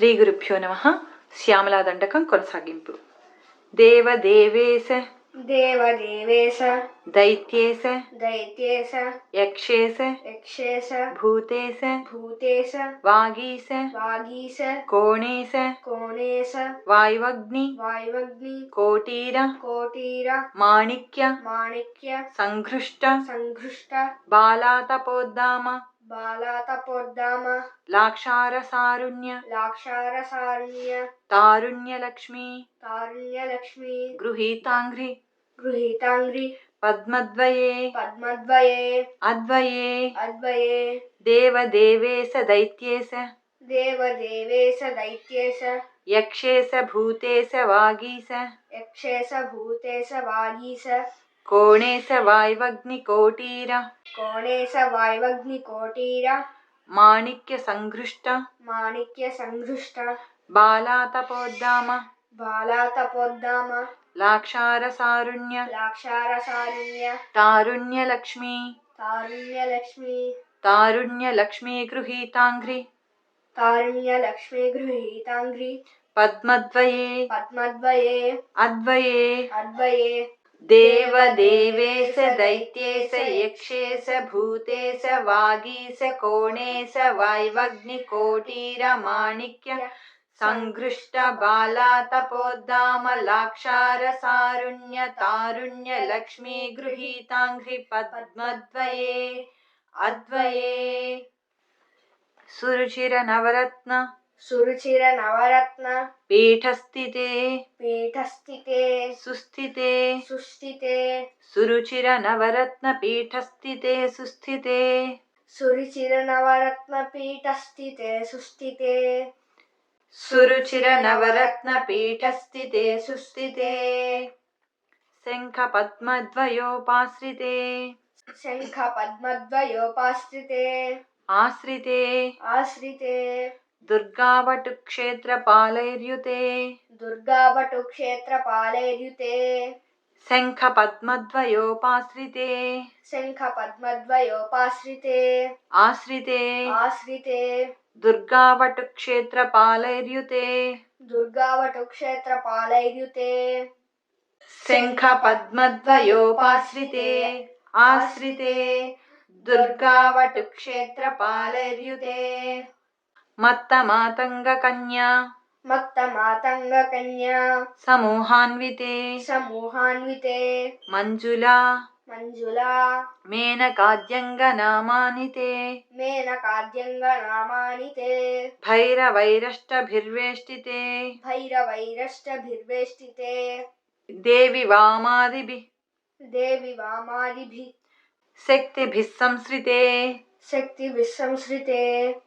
శ్రీ గురుభ్యో నమ. శ్యామలా దండకం కొనసాగింపు. దేవదేవేశ. దేవదేవేశ. దైత్యేశ. దైత్యేశ. యక్షేశ. యక్షేశ. భూతేశ. భూతేశ. వాగీశ. వాగీశ. కోణేశ కోణేశ వాయువగ్ని. వాయువగ్ని. కోటీర. కోటీర. మాణిక్య. మాణిక్య. సంఘృష్ట. సంఘృష్ట. బాలాతపోద్దామ. बालातपोद्दाम। लाक्षारसारुण्य। लाक्षारसारुण्य। तारुण्यलक्ष्मी। तारुण्यलक्ष्मी। गृहीताङ्घ्रि। गृहीताङ्घ्रि। पद्मद्वये। पद्मद्वये। अद्वये। अद्वये। देवदेवे स दैत्ये स देवदेवे स दैत्ये स यक्षे स भूते स वागी स यक्षे स भूते स वागी स कोणेश वाय्वग्निकोटीर कोणेश वाय्वग्निकोटीर माणिक्यसङ्घृष्ट माणिक्यसङ्घृष्ट बालातपोद्दाम। बालातपोद्दाम। लाक्षारसारुण्य। लाक्षारसारुण्य। तारुण्यलक्ष्मी। तारुण्यलक्ष्मी। तारुण्यलक्ष्मीगृहीताङ्घ्रि। तारुण्यलक्ष्मीगृहीताङ्घ्रि। पद्मद्वये। पद्मद्वये। अद्वये। अद्वये। देवदेवे स दैत्ये स यक्षे स भूते स वागी स कोणे स वाय्वग्निकोटीरमाणिक्य सङ्घृष्टबाला गृहीताङ्घ्रिपद्मद्वये अद्वये। सुरुचिरनवरत्न सुरुचिर नवरत्न। पीठस्थिते। पीठस्थिते। सुस्थिते। सुस्थिते। सुरुचिर नवरत्न पीठस्थिते सुस्थिते। सुरुचिर नवरत्न पीठस्थिते सुस्थिते। सुरुचिर नवरत्न पीठस्थिते सुस्थिते। शङ्ख पद्मद्वयोपाश्रिते शङ्ख पद्मद्वयोपाश्रिते आश्रिते। आश्रिते। दुर्गावटुक्षेत्रपालैर्युते। दुर्गावटुक्षेत्रपालैर्युते। शङ्खपद्मद्वयोपाश्रिते शङ्खपद्मद्वयोपाश्रिते आश्रिते। आश्रिते। दुर्गावटुक्षेत्रपालैर्युते। दुर्गावटुक्षेत्रपालैर्युते। शङ्खपद्मद्वयोपाश्रिते आश्रिते। दुर्गावटुक्षेत्रपालैर्युते। मत्त मातंग कन्या मत्त मातंग कन्या समूहान्विते। समूहान्विते। मंजुला मंजुला मेनकाद्यंग नामानिते मेनकाद्यङ्गनामानि ते भैरवैरष्ट भिर्वेष्टिते भैरवैरष्टभिर्वेष्टिते। भैरवैरष्टभिर्वेष्टिते। देवि वामादिभिः। देवि वामादिभिः। शक्ति भिस्संस्रिते शक्ति संसृते।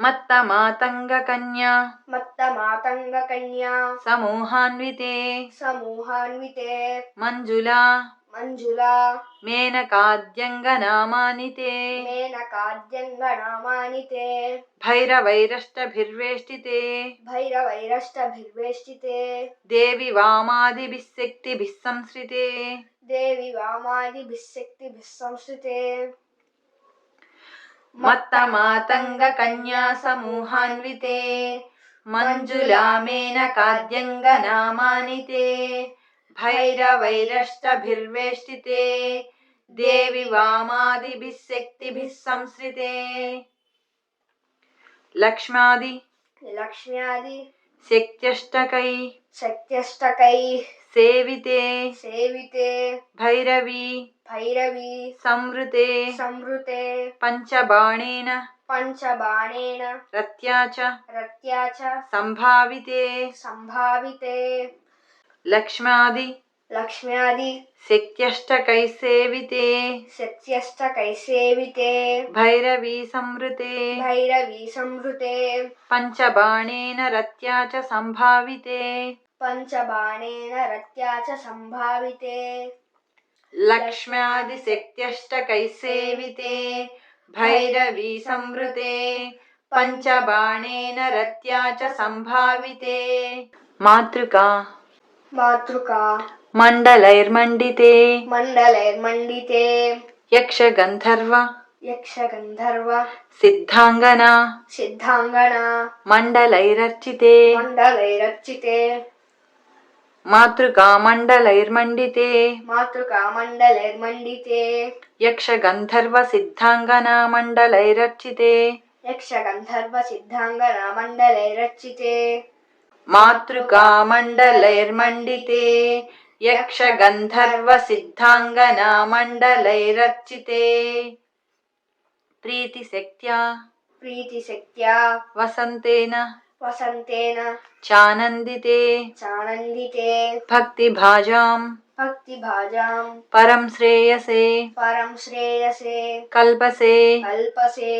मत्त मातङ्ग कन्या मत्त मत्तमातङ्गकन्या। कन्या समूहान्विते। समूहान्विते। मञ्जुला। मञ्जुला। मेनकाद्यङ्गनामानि ते मेनकाद्यङ्गनामानि ते भैरवैरष्टभिर्वेष्टिते। भैरवैरष्टभिर्वेष्टिते। देवि वामादिभिः शक्तिभिः संसृते देवि वामादिभिः शक्तिभिः संसृते मत्तमातङ्गकन्यासमूहान्विते मञ्जुलामेनकाद्यङ्गनामानि ते भैरवैरष्टभिर्वेष्टिते देवि वामादिभिः शक्तिभिः संसृते लक्ष्मादि लक्ष्म्यादि శక్త్యష్టకై శక్త్యష్టకై సేవితే సేవితే భైరవి भैरवी संवृते संवृते पञ्चबाणेन पञ्चबाणेन रत्या च रत्या च सम्भाविते सम्भाविते लक्ष्म्यादि लक्ष्म्यादि। शक्त्यष्टकैसेविते शक्त्यष्टकैसेविते भैरवी संवृते भैरवी संवृते। पञ्चबाणेन रत्या च सम्भाविते पञ्चबाणेन रत्या च सम्भाविते लक्ष्म्यादिशक्त्यष्टकैसेविते भैरवी संवृते पञ्चबाणेन रत्या च सम्भाविते मातृका। मातृका। मण्डलैर्मण्डिते। मण्डलैर्मण्डिते। यक्षगन्धर्व। यक्षगन्धर्व। सिद्धाङ्गना। सिद्धाङ्गना। मण्डलैरर्चिते। मण्डलैरर्चिते। మాతృకామండలైర్మండితే మాతృకామండలైర్మండితే यक्षगन्धर्वसिद्धाङ्गनामण्डलैरर्चिते यक्षगन्धर्वसिद्धाङ्गनामण्डलैरर्चिते मातृकामण्डलैर्मण्डिते यक्षगन्धर्वसिद्धाङ्गनामण्डलैरर्चिते प्रीतिशक्त्या प्रीतिशक्त्या वसन्तेन वसन्तेन। चानन्दिते। चानन्दिते। भक्तिभाजाम्। भक्तिभाजाम्। परं श्रेयसे। परं श्रेयसे। कल्पसे। कल्पसे।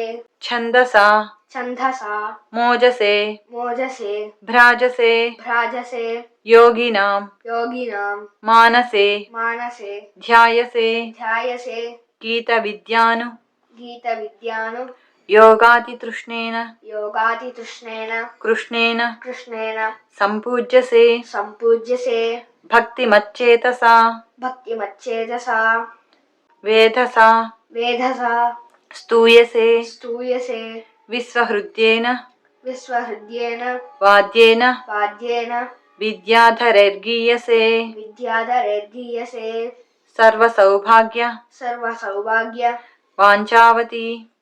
छन्दसा। छन्दसा। मोजसे। मोजसे। भ्राजसे। भ्राजसे। योगिनां योगिनां मानसे। मानसे। ध्यायसे। ध्यायसे। गीतविद्यानु। गीतविद्यानु। योगादितृष्णेन। योगादितृष्णेन। कृष्णेन। कृष्णेन। सम्पूज्यसे। सम्पूज्यसे। भक्तिमच्चेतसा। भक्तिमच्चेतसा। वेधसा। वेधसा। स्तूयसे। स्तूयसे। विश्वहृद्येन। विश्वहृद्येन। वाद्येन। वाद्येन। विद्याधरैर्गीयसे। विद्याधरैर्गीयसे। सर्वसौभाग्य। सर्वसौभाग्य। वाञ्छावती।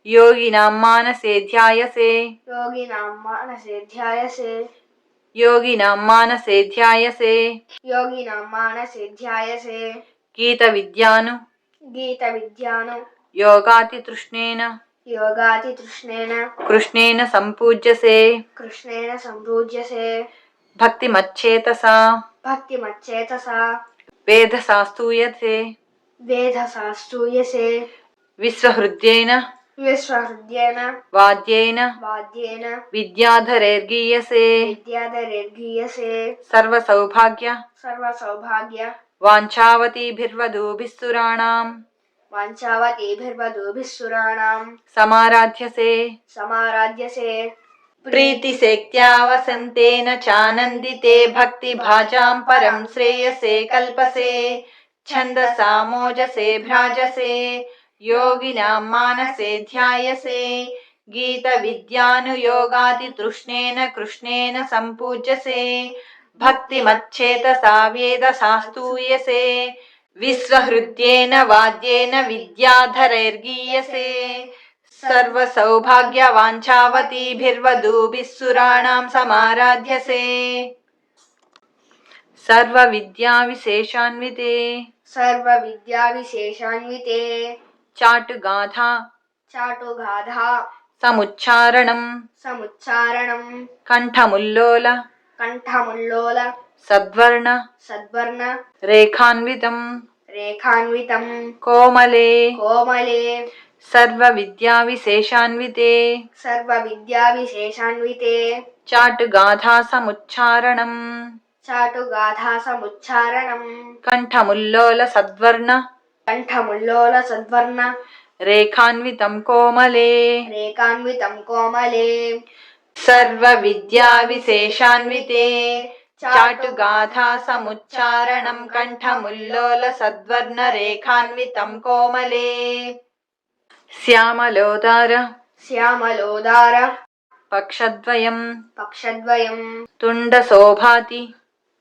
వసంతేన ప్రీతిశక్త్యా వసంతేన చానందితే చానందితే భక్తిభాజాం భక్తిభాజాం పరం శ్రేయసే కల్పసే పరం శ్రేయసే కల్పసే ఛందసా మోజసే భ్రాజసే ఛందసా వోజసే భ్రాజసే యోగినాం మానసే ధ్యాయసే యోగినాం మానసే ధ్యాయసే विश्वाद्येन वाद्येन। वाद्येन। विद्याधरैर्गीयसे। विद्याधरैर्गीयसे। सर्वसौभाग्य। सर्वसौभाग्य। समाराध्यसे। समाराध्यसे। प्रीतिसेक्त्यावसन्तेन चानन्दिते भक्तिभाजाम् परम् श्रेयसे कल्पसे। छन्दसामोजसे भ्राजसे। योगिनां मानसे ध्यायसे। गीतविद्यानुयोगादितृष्णेन कृष्णेन सम्पूज्यसे। भक्तिमच्छेतसा वेदसास्तूयसे विश्वहृद्येन वाद्येन विद्याधरैर्गीयसे। सर्वसौभाग्यवाञ्छावतीभिर्वधूभिः सुराणां समाराध्यसे। सर्वविद्याविशेषान्विते। सर्वविद्याविशेषान्विते। చాటు గాథ చాటు గాథ సముచ్చారణం. సముచ్చారణం. కంఠముల్లోల. కంఠముల్లోల. సద్వర్ణ. సద్వర్ణ. రేఖాన్వితం. రేఖాన్వితం. కోమలే. కోమలే. సర్వ విద్యా విశేషాన్వితే సర్వ విద్యా విశేషాన్వితే చాటు చాటుగాథా సముచ్చారణం. చాటు చాటుగాథా సముచ్చారణం. కంఠముల్లోల సద్వర్ణ. కంఠముల్లోల సద్వర్ణ. రేఖాన్వితం కోమలే. రేఖాన్వితం కోమలే. సర్వ విద్యా విశేషాన్వితే. చాటుగాథా సముచ్చారణం కంఠముల్లోల సద్వర్ణ రేఖాన్వితం కోమలే. శ్యామలోదార. శ్యామలోదార. పక్షద్వయం. పక్షద్వయం. తుండశోభాతి.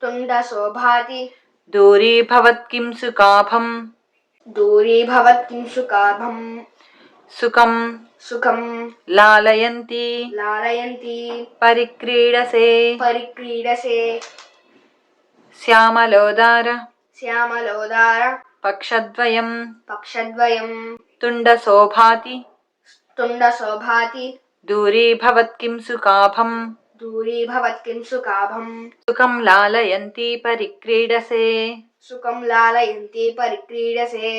తుండశోభాతి. దూరీభవత్కిం సుకాభం. दूरीभवत्किंशु काभम् सुखं सुखं लालयन्ति। लालयन्ति। परिक्रीडसे। परिक्रीडसे। श्यामलोदार। श्यामलोदार। पक्षद्वयं पक्षद्वयं तुण्डशोभाति तुण्डशोभाति दूरीभवत्किं सुकाभम् दूरीभवत्किं सुकाभम् सुखं लालयन्ति परिक्रीडसे। సుఖం లాలయంతి పరిక్రీడసే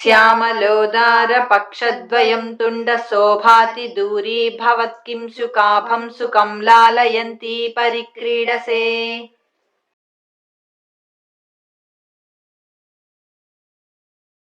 श्यामलोदारपक्षद्वयं तुण्डशोभाति दूरी भवत्किं सुकाभं सुखं लालयन्ती परिक्रीडसे